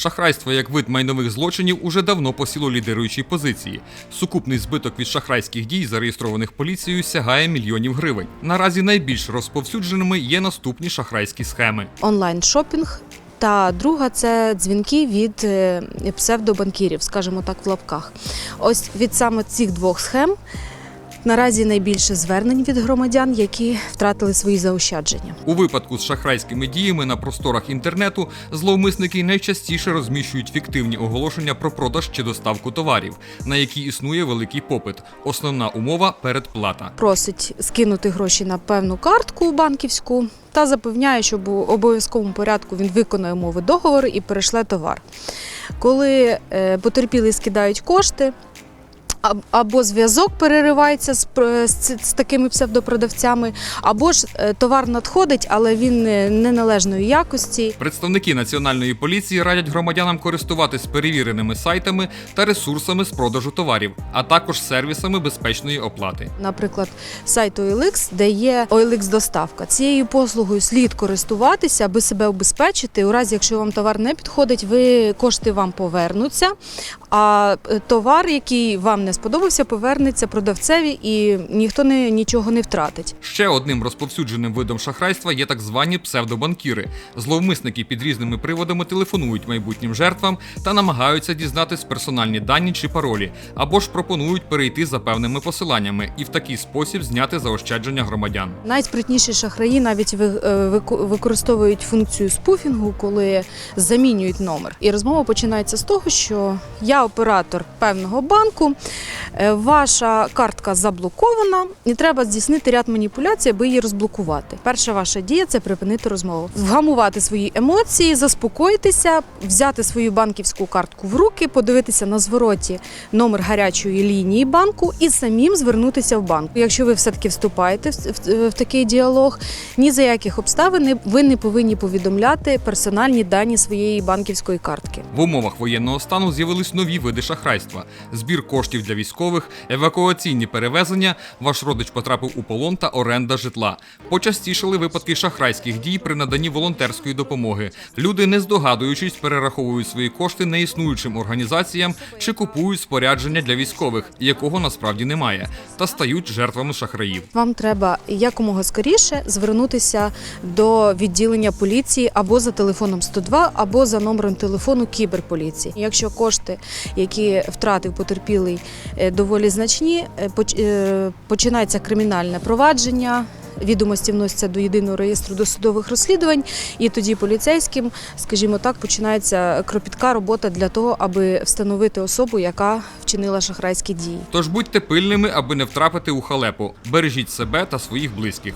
Шахрайство як вид майнових злочинів уже давно посіло лідируючі позиції. Сукупний збиток від шахрайських дій, зареєстрованих поліцією, сягає мільйонів гривень. Наразі найбільш розповсюдженими є наступні шахрайські схеми. онлайн-шопінг. Та друга це дзвінки від е, псевдобанкірів, скажімо так, в лапках. Ось від саме цих двох схем наразі найбільше звернень від громадян, які втратили свої заощадження. У випадку з шахрайськими діями на просторах інтернету зловмисники найчастіше розміщують фіктивні оголошення про продаж чи доставку товарів, на які існує великий попит. Основна умова передплата. Просить скинути гроші на певну картку банківську та запевняє, що в обов'язковому порядку він виконає умови договору і перешле товар. Коли е, потерпілі скидають кошти, або зв'язок переривається з, з, з такими псевдопродавцями, або ж е, товар надходить, але він е, неналежної якості. Представники національної поліції радять громадянам користуватись перевіреними сайтами та ресурсами з продажу товарів, а також сервісами безпечної оплати. Наприклад, сайт OLX, де є OLX доставка. Цією послугою слід користуватися, аби себе обезпечити. У разі, якщо вам товар не підходить, ви кошти вам повернуться. А е, товар, який вам не сподобався, повернеться продавцеві і ніхто не нічого не втратить. Ще одним розповсюдженим видом шахрайства є так звані псевдобанкіри. Зловмисники під різними приводами телефонують майбутнім жертвам та намагаються дізнатись персональні дані чи паролі, або ж пропонують перейти за певними посиланнями і в такий спосіб зняти заощадження громадян. Найспритніші шахраї навіть е, використовують функцію спуфінгу, коли замінюють номер. І розмова починається з того, що я оператор певного банку, ваша картка заблокована, і треба здійснити ряд маніпуляцій, аби її розблокувати. Перша ваша дія це припинити розмову, вгамувати свої емоції, заспокоїтися, взяти свою банківську картку в руки, подивитися на звороті номер гарячої лінії банку і самим звернутися в банк. Якщо ви все-таки вступаєте в, в, в такий діалог, ні за яких обставин ви не повинні повідомляти персональні дані своєї банківської картки. В умовах воєнного стану з'явились нові види шахрайства: збір коштів для військових, евакуаційні перевезення, ваш родич потрапив у полон та оренда житла. Почастішали випадки шахрайських дій при наданні волонтерської допомоги. Люди, не здогадуючись, перераховують свої кошти неіснуючим організаціям чи купують спорядження для військових, якого насправді немає, та стають жертвами шахраїв. Вам треба якомога скоріше звернутися до відділення поліції або за телефоном 102, або за номером телефону кіберполіції. Якщо кошти, які втратив потерпілий, доволі значні, е, е, починається кримінальне провадження. Відомості вносяться до єдиного реєстру досудових розслідувань, і тоді поліцейським, скажімо так, починається кропітка робота для того, аби встановити особу, яка вчинила шахрайські дії. Тож будьте пильними, аби не втрапити у халепу. Бережіть себе та своїх близьких.